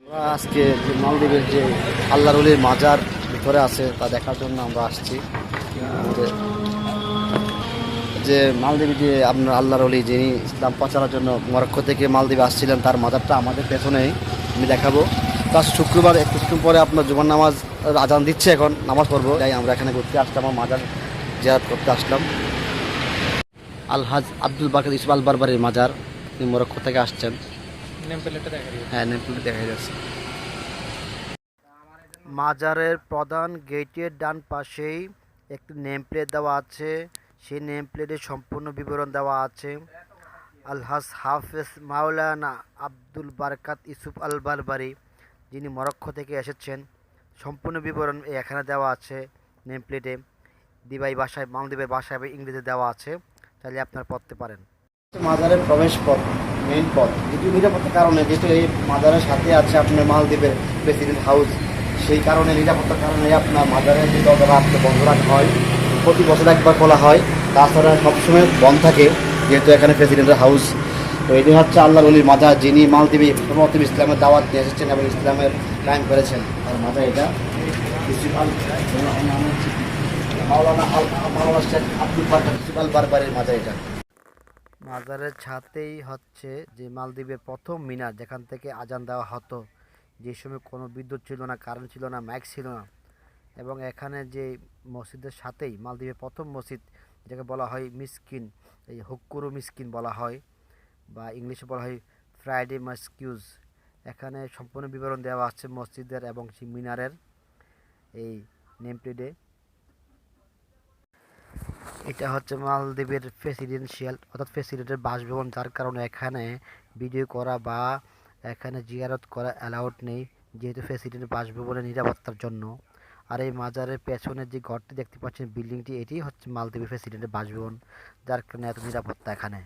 আমরা আজকে যে মালদ্বীপের যে আল্লাহর অলির মাজার ভিতরে আছে, তা দেখার জন্য আমরা আসছি। যে- মালদ্বীপে যে আপনার আল্লাহর অলি যিনি ইসলাম প্রচারের জন্য মরক্কো থেকে মালদ্বীপে আসছিলেন, তার মাজারটা আমাদের পেছনেই। আমি দেখাবো। তার শুক্রবার, একটু পরে আপনার জুমার নামাজ আজান দিচ্ছে এখন, নামাজ পড়ব। তাই আমরা এখানে ঘুরতে আসলাম, আমার মাজার জিয়ারত করতে আসলাম। আলহাজ আব্দুল বাকির ইসমাল বারবারের মাজার, তিনি মরক্কো থেকে আসছেন। নেম প্লেটটা দেখা হ্যাঁ যাচ্ছে। মাজারের প্রধান গেটের ডান পাশেই একটি নেম প্লেট দেওয়া আছে। সেই নেম প্লেটে সম্পূর্ণ বিবরণ দেওয়া আছে। আলহাস Hafez Maulana Abdul Barkat Yusuf al Barbari যিনি মরক্কো থেকে এসেছেন। সম্পূর্ণ বিবরণ এখানে দেওয়া আছে নেম প্লেটে দিবাই ভাষায় মালদ্বীপের ভাষায় এবং ইংরেজিতে দেওয়া আছে। তাহলে আপনারা পড়তে পারেন। মাজারের প্রবেশ পথ মেইন পথ। যেহেতু নিরাপত্তার কারণে যেহেতু এই মাজারের সাথে আছে আপনার মালদ্বীপের প্রেসিডেন্ট হাউস সেই কারণে নিরাপত্তার কারণে আপনার মাজারের যে দরজা আপনার বন্ধ রাখা হয়, প্রতি বছর একবার খোলা হয়, তাছাড়া সবসময় বন্ধ থাকে, যেহেতু এখানে প্রেসিডেন্টের হাউস তো এটি হচ্ছে আল্লাহ অলির মাজার, যিনি মালদ্বীপে প্রথম ইসলামের দাওয়াত নিয়ে এসেছেন এবং ইসলামের কায়েম করেছেন। তার মাজার এটা মাওলানা মাওলানা শেখ আব্দুল আল বারবারের মাজার এটা। মাজারের ছাতেই হচ্ছে যে মালদ্বীপের প্রথম মিনার, যেখান থেকে আজান দেওয়া হতো। যে সময় কোনো বিদ্যুৎ ছিল না কারেন্ট ছিল না ম্যাক ছিল না। এবং এখানে যে মসজিদের সাথেই মালদ্বীপের প্রথম মসজিদ, যেটাকে বলা হয় মিসকিন, এই হুক্কুরু মিসকিন বলা হয়, বা ইংলিশে বলা হয় ফ্রাইডে মাস্কিউজ। এখানে সম্পূর্ণ বিবরণ দেওয়া আছে মসজিদের এবং সেই মিনারের এই নেমপ্লেটে এটা হচ্ছে মালদ্বীপের প্রেসিডেন্সিয়াল অর্থাৎ প্রেসিডেন্টের বাসভবন, যার কারণে এখানে ভিডিও করা বা এখানে জিয়ারত করা অ্যালাউড নেই, যেহেতু প্রেসিডেন্টের বাসভবনের নিরাপত্তার জন্য। আর এই মাজারের পেছনে যে ঘরটি দেখতে পাচ্ছেন বিল্ডিংটি এটি হচ্ছে মালদ্বীপের প্রেসিডেন্টের বাসভবন, যার কারণে এত নিরাপত্তা এখানে।